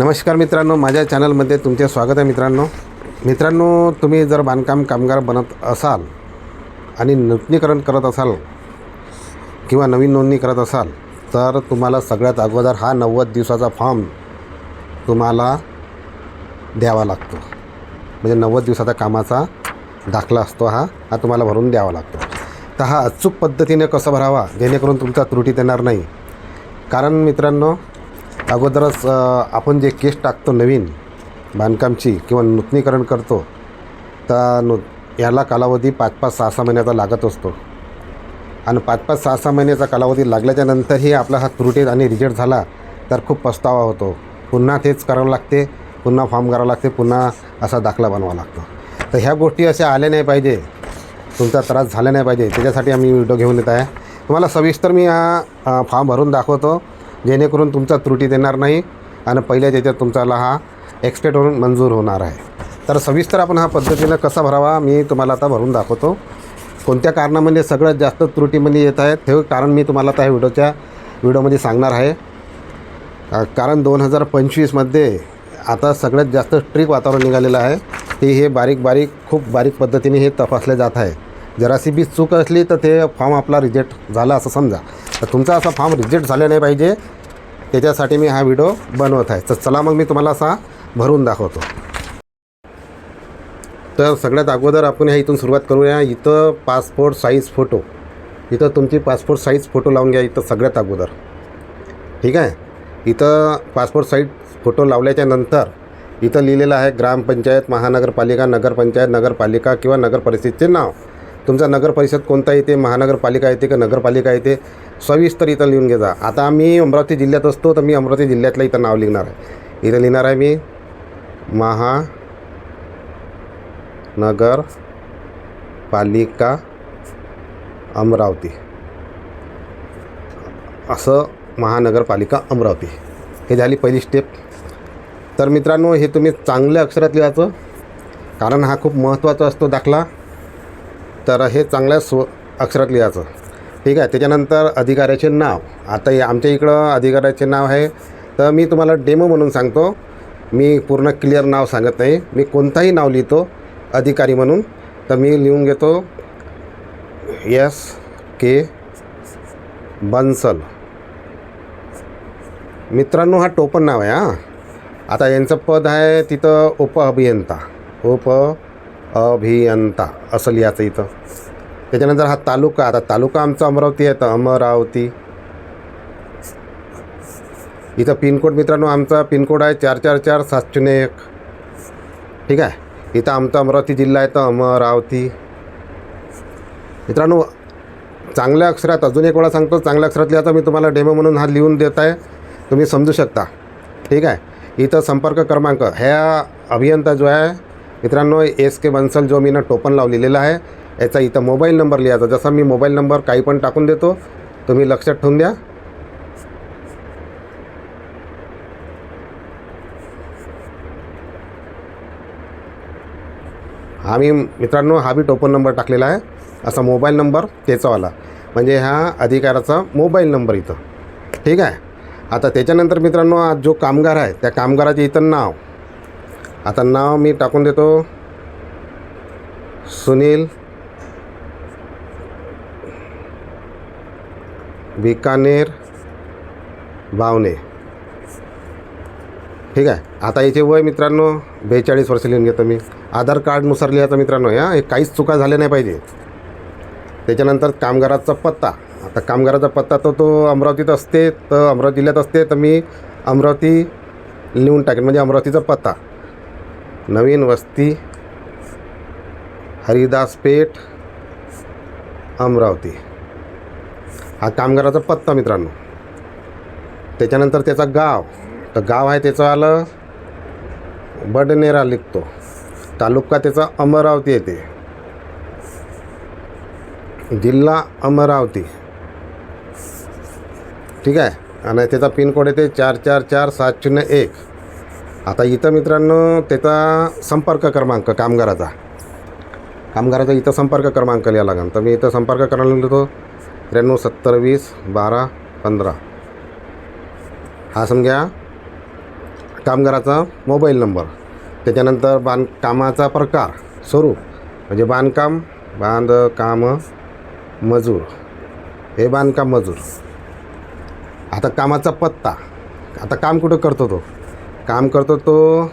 नमस्कार मित्रांनो माझ्या चॅनलमध्ये तुमचे स्वागत आहे मित्रांनो. मित्रांनो तुम्ही जर बांधकाम कामगार बनत असाल आणि नूतनीकरण करत असाल किंवा नवीन नोंदणी करत असाल तर तुम्हाला सगळ्यात अगोदर हा नव्वद दिवसाचा फॉर्म तुम्हाला द्यावा लागतो. म्हणजे नव्वद दिवसाचा कामाचा दाखला असतो हा हा तुम्हाला भरून द्यावा लागतो. तर हा अचूक पद्धतीने कसं भरावा? जेणेकरून तुमचा त्रुटीत येणार नाही. कारण मित्रांनो अगोदरच आपण जे केस टाकतो नवीन बांधकामची किंवा नूतनीकरण करतो तर नु याला कालावधी पाच पाच सहा सहा महिन्याचा लागत असतो. आणि पाच पाच सहा सहा महिन्याचा कालावधी लागल्याच्या नंतरही आपला हा त्रुटीत आणि रिजेक्ट झाला तर खूप पस्तावा होतो. पुन्हा तेच करावं लागते पुन्हा फॉर्म करावं लागते पुन्हा असा दाखला बनवावा लागतो. तर ह्या गोष्टी अशा आल्या नाही पाहिजे. तुमचा त्रास झाला नाही पाहिजे. त्याच्यासाठी आम्ही व्हिडिओ घेऊन येत आहे. तुम्हाला सविस्तर मी हा फॉर्म भरून दाखवतो. जेणेकरून तुमचा त्रुटी देणार नाही आणि पहिल्या त्याच्यात तुमचाला हा एक्सपेक्ट होऊन मंजूर होणार आहे. तर सविस्तर आपण हा पद्धतीनं कसा भरावा मी तुम्हाला आता भरून दाखवतो. कोणत्या कारणामध्ये सगळ्यात जास्त त्रुटीमध्ये येत आहेत हे कारण मी तुम्हाला आता ह्या व्हिडिओच्या व्हिडिओमध्ये सांगणार आहे. कारण दोन हजार पंचवीसमध्ये आता सगळ्यात जास्त स्ट्रिक वातावरण निघालेलं आहे. ते हे बारीक बारीक खूप बारीक पद्धतीने हे तपासले जात आहे. जराशी बी चूक असली तर ते फॉर्म आपला रिजेक्ट झाला असं समजा. तर तुमचा असा फॉर्म रिजेक्ट झाला नाही पाहिजे. त्याच्यासाठी मी हा व्हिडिओ बनवत आहे. तर चला मग मी तुम्हाला असा भरून दाखवतो. तर सगळ्यात अगोदर आपण ह्या इथून सुरुवात करूया. इथं पासपोर्ट साईज फोटो इथं तुमची पासपोर्ट साईज फोटो लावून घ्या इथं सगळ्यात अगोदर. ठीक आहे? इथं पासपोर्ट साईज फोटो लावल्याच्या नंतर इथं लिहिलेलं आहे ग्रामपंचायत महानगरपालिका नगरपंचायत नगरपालिका किंवा नगर परिषदेचे नाव. तुमचा नगर परिषद कोणता येते? महानगरपालिका येते का? नगरपालिका येते? सविस्तर इथं लिहून घेजा आता मी अमरावती जिल्ह्यात असतो तर मी अमरावती जिल्ह्यातलं इथं नाव लिहिणार आहे. इथं लिहिणार आहे मी महा नगर पालिका अमरावती. असं महानगरपालिका अमरावती. हे झाली पहिली स्टेप तर मित्रांनो हे तुम्ही चांगल्या अक्षरात लिहायचं कारण हा खूप महत्त्वाचा असतो दाखला. तर हे चांगल्या स्व अक्षरात लिहायचं. ठीक आहे? त्याच्यानंतर अधिकाऱ्याचे नाव. आता या आमच्या इकडं अधिकाऱ्याचे नाव आहे. तर मी तुम्हाला डेमो म्हणून सांगतो. मी पूर्ण क्लिअर नाव सांगत नाही. मी कोणताही नाव लिहितो अधिकारी म्हणून. तर मी लिहून घेतो. S K Bansal. मित्रांनो हा टोपण नाव आहे हां. आता यांचं पद आहे तिथं उप अभियंता उप अभियंता असं लिहायचं इथं. त्याच्यानंतर हा तालुका आता तालुका आमचा अमरावती आहे तर अमरावती. इथं पिनकोड मित्रांनो आमचा पिनकोड आहे चार चार चार सात शून्य एक. ठीक आहे? इथं आमचा अमरावती जिल्हा आहे तर अमरावती. मित्रांनो चांगल्या अक्षरात अजून एक वेळा सांगतो चांगल्या अक्षरात लिहायचा मी तुम्हाला डेमो म्हणून हा लिहून देत आहे. तुम्ही समजू शकता. ठीक आहे? इथं संपर्क क्रमांक ह्या अभियंता जो आहे मित्रांनो एस के बन्सल जो मी ना टोपन लावलेला आहे याचा इथं मोबाईल नंबर लिहायचा. जसा मी मोबाईल नंबर काही पण टाकून देतो तुम्ही लक्षात ठेवून द्या. हा मी मित्रांनो हा बी टोपन नंबर टाकलेला आहे. असा मोबाईल नंबर त्याचावाला. म्हणजे हा अधिकाराचा मोबाईल नंबर इथं. ठीक आहे? आता त्याच्यानंतर मित्रांनो आज जो कामगार आहे त्या कामगाराचे इथं नाव. आता नाव मी टाकून देतो. सुनील बिकानेर बावणे ठीक आहे? आता याचे वय मित्रांनो बेचाळीस वर्ष लिहून घेतो मी. आधार कार्डनुसार लिहायचं मित्रांनो ह्या हे काहीच चुका झाल्या नाही पाहिजे. त्याच्यानंतर कामगाराचा पत्ता. आता कामगाराचा पत्ता तर तो अमरावतीत असते तर अमरावती जिल्ह्यात असते तर मी अमरावती लिहून टाकेन. म्हणजे अमरावतीचा पत्ता. नवीन वस्ती हरिदास पेठ अमरावती. हा कामगाराचा पत्ता मित्रांनो. त्याच्यानंतर त्याचा गाव. तर गाव आहे त्याचं आलं बडनेरा लिखतो. तालुका त्याचा अमरावती येते. जिल्हा अमरावती. ठीक आहे? आणि त्याचा पिनकोड येते चार चार चार सात शून्य एक. आता इथं मित्रांनो त्याचा संपर्क क्रमांक कामगाराचा. कामगाराचा इथं संपर्क क्रमांक लिहा लागेल. तर मी इथं संपर्क करायला लिहितो. त्र्याण्णव सत्तर वीस बारा पंधरा. हा समजा कामगाराचा मोबाईल नंबर. त्याच्यानंतर बांधकामाचा प्रकार स्वरूप म्हणजे बांधकाम बांधकाम मजूर. हे बांधकाम मजूर. आता कामाचा पत्ता. आता काम कुठं करतो तो? काम करतो तो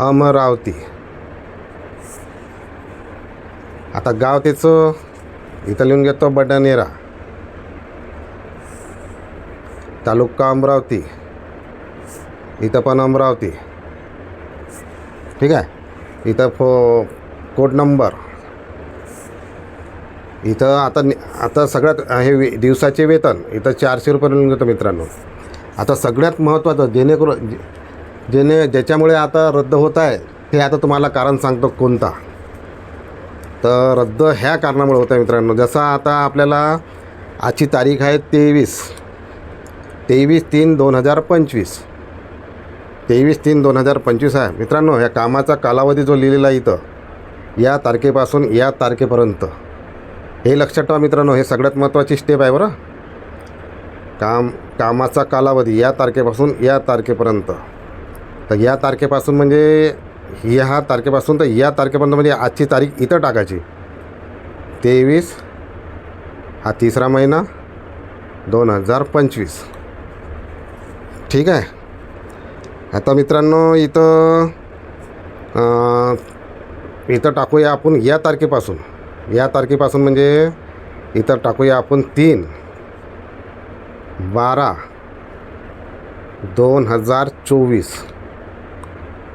अमरावती. आता गाव त्याचं इथं लिहून घेतो बडनेरा तालुका अमरावती? इथं पण अमरावती. ठीक आहे? इथं फो कोड नंबर. इथं आता आता सगळ्यात हे वे दिवसाचे वेतन इथं चारशे रुपये लिहून घेतो मित्रांनो. आता सगळ्यात महत्त्वाचं जेणेकरून जे- जेणे ज्याच्यामुळे आता रद्द होत आहे ते आता तुम्हाला कारण सांगतो कोणता. तर रद्द ह्या कारणामुळे होतं आहे मित्रांनो. जसं आता आपल्याला आजची तारीख आहे तेवीस. तेवीस तीन दोन हजार पंचवीस. तेवीस तीन दोन हजार पंचवीस आहे. मित्रांनो ह्या कामाचा कालावधी जो लिहिलेला आहे इथं या तारखेपासून या तारखेपर्यंत. हे लक्षात ठेवा मित्रांनो हे सगळ्यात महत्त्वाची स्टेप आहे बरं. काम कामाचा कालावधी या तारखेपासून या तारखेपर्यंत. तर या तारखेपासून म्हणजे ह्या तारखेपासून तर या तारखेपर्यंत म्हणजे आजची तारीख इथं टाकायची. तेवीस हा तिसरा महिना दोन हजार पंचवीस. ठीक आहे. आता मित्रांनो इथं इथं टाकूया आपण या तारखेपासून. या तारखेपासून म्हणजे इथं टाकूया आपण तीन बारा दोन हजार चोवीस.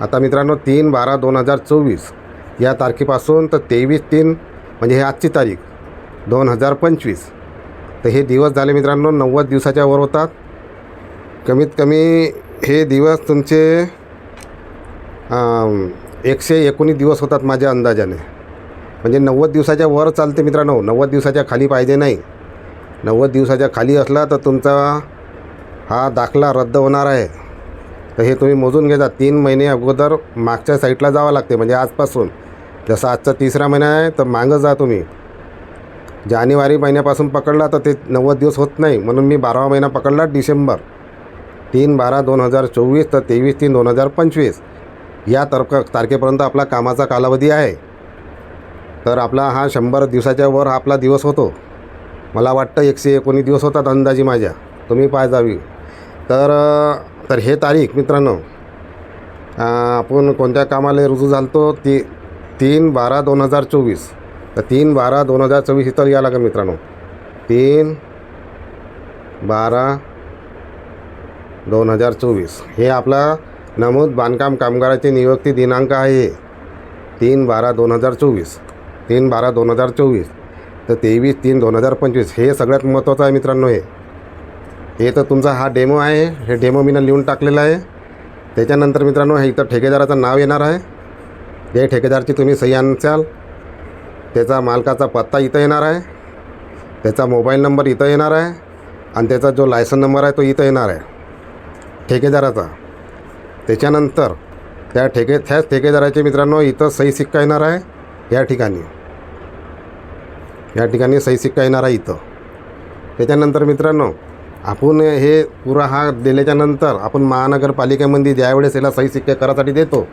आता मित्रांनो तीन बारा दोन हजार चोवीस. या तारखेपासून तर तेवीस तीन म्हणजे हे आजची तारीख दोन हजार पंचवीस. तर हे दिवस झाले मित्रांनो नव्वद दिवसाच्या वर होतात. कमीत कमी हे दिवस तुमचे एकशे एकोणीस दिवस होतात माझ्या अंदाजाने. म्हणजे नव्वद दिवसाच्या वर चालते मित्रांनो. नव्वद दिवसाच्या खाली पाहिजे नाही. नव्वद दिवसाच्या खाली असला तर तुमचा हा दाखला रद्द होणार आहे. तर हे तुम्ही मोजून घेता तीन महिने अगोदर मागच्या साईडला जावं लागते म्हणजे आजपासून. जसं आजचा तिसरा महिना आहे तर मागं जा तुम्ही. जानेवारी महिन्यापासून पकडला तर ते नव्वद दिवस होत नाही. म्हणून मी बारावा महिना पकडला डिसेंबर. तीन बारा दोन हजार चोवीस तर तेवीस तीन दोन हजार पंचवीस. या तारख तारखेपर्यंत आपला कामाचा कालावधी आहे. तर आपला हा शंभर दिवसाच्या वर आपला दिवस होतो. मला वाटतं एकशे एकोणीस दिवस होतात अंदाजी माझ्या. तुम्ही पाय जावी. तर तर हे तारीख मित्रांनो आपण कोणत्या कामाला रुजू झालतो? ती तीन बारा दोन हजार चोवीस. तर तीन बारा दोन हजार चोवीस इथं या लागेल मित्रांनो. तीन बारा दोन हजार चोवीस. हे आपला नमूद बांधकाम कामगाराची नियुक्ती दिनांक आहे. तीन बारा दोन हजार चोवीस. तीन बारा दोन हजार चोवीस. तर तेवीस तीन दोन हजार पंचवीस. हे सगळ्यात महत्त्वाचं आहे मित्रांनो हे. हे तर तुमचा हा डेमो आहे. हे डेमो मी लिहून टाकलेला आहे. त्याच्यानंतर मित्रांनो हे इथं ठेकेदाराचं नाव येणार आहे. हे ठेकेदारची तुम्ही सही आणसाल त्याचा मालकाचा पत्ता इथं येणार आहे. त्याचा मोबाईल नंबर इथं येणार आहे. आणि त्याचा जो लायसन नंबर आहे तो इथं येणार आहे. ठेकेदाराचा. त्याच्यानंतर त्या ठेके त्याच ठेकेदाराचे मित्रांनो इथं सही सिक्का येणार आहे या ठिकाणी. या ठिकाणी सही सिक्का येणार आहे इथं. त्याच्यानंतर मित्रांनो आपण हे पुरा हा दिल्याच्यानंतर आपण महानगरपालिकेमध्ये ज्यावेळेस याला सही सिक्के करासाठी देतो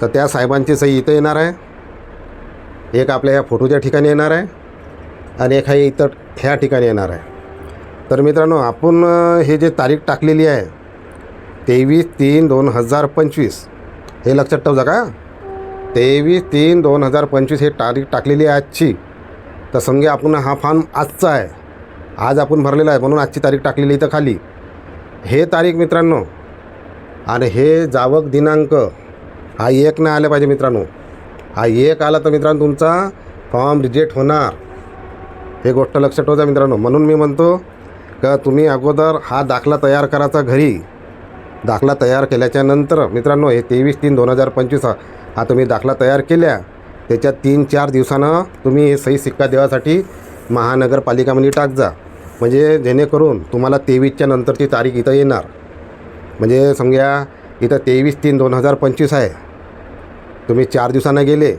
तर त्या साहेबांची सही इथं येणार आहे. एक आपल्या या फोटोच्या ठिकाणी येणार आहे आणि एक आहे इथं ह्या ठिकाणी येणार आहे. तर मित्रांनो आपण हे जे तारीख टाकलेली आहे तेवीस तीन दोन हजार पंचवीस. हे लक्षात ठेवजा का? तेवीस तीन दोन हजार पंचवीस हे तारीख टाकलेली आहे आजची. तर संगे आपण हा फॉर्म आजचा आहे. आज आपण भरलेला आहे म्हणून आजची तारीख टाकलेली इथं खाली. हे तारीख मित्रांनो आणि हे जावक दिनांक हा एक नाही आला पाहिजे मित्रांनो. हा एक आला तर मित्रांनो तुमचा फॉर्म रिजेक्ट होणार. हे गोष्ट लक्षात ठेवता मित्रांनो. म्हणून मी म्हणतो का तुम्ही अगोदर हा दाखला तयार करायचा घरी. दाखला तयार केल्याच्यानंतर मित्रांनो हे तेवीस तीन दोन हजार पंचवीस हा हा तुम्ही दाखला तयार केल्या. त्याच्यात तीन चार दिवसानं तुम्ही हे सही सिक्का देवासाठी महानगरपालिकामध्ये टाक जा. म्हणजे जेणेकरून तुम्हाला तेवीसच्या नंतरची तारीख इथं येणार. म्हणजे समजा इथं तेवीस तीन दोन हजार पंचवीस आहे. तुम्ही चार दिवसानं गेले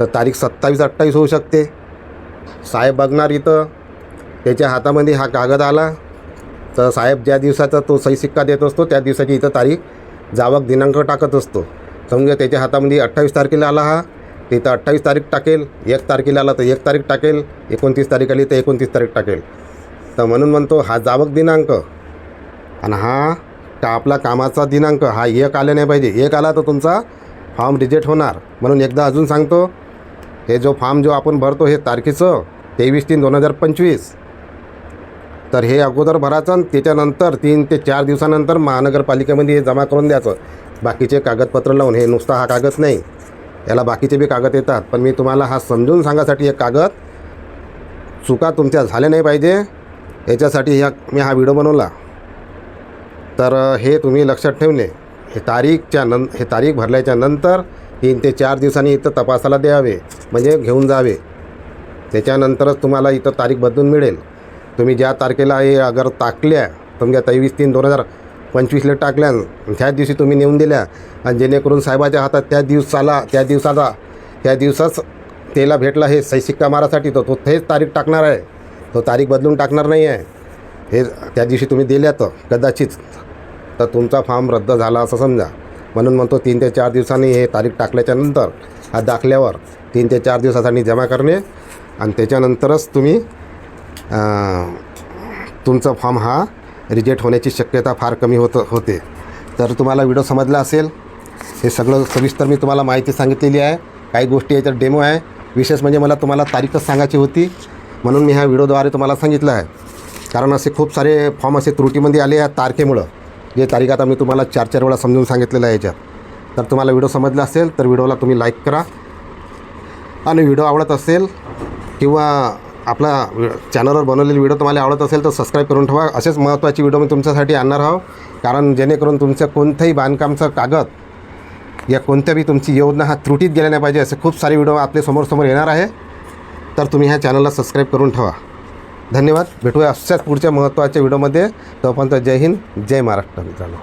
तर तारीख सत्तावीस अठ्ठावीस होऊ शकते. साहेब बघणार इथं. त्याच्या हातामध्ये हा कागद आला. तर साहेब ज्या दिवसाचा तो सही सिक्का देत असतो त्या दिवसाची इथं तारीख जावक दिनांक टाकत असतो. समजा त्याच्या हातामध्ये अठ्ठावीस तारखेला आला हा तिथं अठ्ठावीस तारीख टाकेल एक तारखेला आला तर एक तारीख टाकेल एकोणतीस तारीख आली तर एकोणतीस तारीख टाकेल. तर म्हणून म्हणतो हा जावक दिनांक आणि हा का आपला कामाचा दिनांक हा एक आला नाही पाहिजे. एक आला तर तुमचा फॉर्म रिजेक्ट होणार. म्हणून एकदा अजून सांगतो हे जो फॉर्म जो आपण भरतो हे तारखेचं तेवीस तीन दोन हजार पंचवीस. तर हे अगोदर भरायचं आणि त्याच्यानंतर तीन ते चार दिवसानंतर महानगरपालिकेमध्ये हे जमा करून द्यायचं. बाकीचे कागदपत्र लावून हे नुसता हा कागद नाही. याला बाकीचे बी कागद येतात. पण मी तुम्हाला हा समजून सांगायसाठी एक कागद चुका तुमच्या झाल्या नाही पाहिजे. याच्यासाठी ह्या मी हा व्हिडिओ बनवला. तर हे तुम्ही लक्षात ठेवणे. हे तारीखच्या नं हे तारीख भरल्याच्या नंतर तीन ते चार दिवसांनी इथं तपासाला द्यावे. म्हणजे घेऊन जावे. त्याच्यानंतरच तुम्हाला इथं तारीख बदलून मिळेल. तुम्ही ज्या तारखेला हे अगर टाकल्या तुमच्या तेवीस तीन दोन हजार पंचवीसला टाकल्या त्याच दिवशी तुम्ही नेऊन दिल्या. आणि जेणेकरून साहेबाच्या हातात त्या दिवसाला त्या दिवसाचा त्या दिवसाच त्याला भेटला हे सही शिक्का मारासाठी. तो तो तेच तारीख टाकणार आहे. तो तारीख बदलून टाकणार नाही आहे. हे त्या दिवशी तुम्ही दिल्या तर कदाचित तर तुमचा फॉर्म रद्द झाला असं समजा. म्हणून म्हणतो तीन ते चार दिवसांनी हे तारीख टाकल्याच्या नंतर हा दाखल्यावर तीन ते चार दिवसासाठी जमा करणे. आणि त्याच्यानंतरच तुम्ही तुमचा फॉर्म हा रिजेक्ट होण्याची शक्यता फार कमी होत होते. तर तुम्हाला व्हिडिओ समजला असेल हे सगळं सविस्तर मी तुम्हाला माहिती सांगितलेली आहे. काही गोष्टी याच्यात डेमो आहे. विशेष म्हणजे मला तुम्हाला तारीखच सांगायची होती म्हणून मी ह्या व्हिडिओद्वारे तुम्हाला सांगितलं आहे. कारण असे खूप सारे फॉर्म असे त्रुटीमध्ये आले आहेत तारखेमुळं जे तारीख आता मी तुम्हाला चार चार वेळा समजून सांगितलेलं आहे याच्यात. तर तुम्हाला व्हिडिओ समजला असेल तर व्हिडिओला तुम्ही लाईक करा. आणि व्हिडिओ आवडत असेल किंवा आपला चॅनलवर बनवलेली व्हिडिओ तुम्हाला आवडत असेल तर सबस्क्राईब करून ठेवा. असेच महत्त्वाची व्हिडिओ मी तुमच्यासाठी आणणार आहो कारण जेणेकरून तुमचं कोणतंही बांधकामचं कागद या कोणत्या बी तुमची योजना हा त्रुटीत गेल्या नाही पाहिजे असे खूप सारे व्हिडिओ आपले समोरसमोर येणार आहे. तर तुम्ही ह्या चॅनलला सबस्क्राईब करून ठेवा. धन्यवाद. भेटूया अशाच पुढच्या महत्त्वाच्या व्हिडिओमध्ये तोपर्यंत जय हिंद. जय महाराष्ट्र मित्रांनो.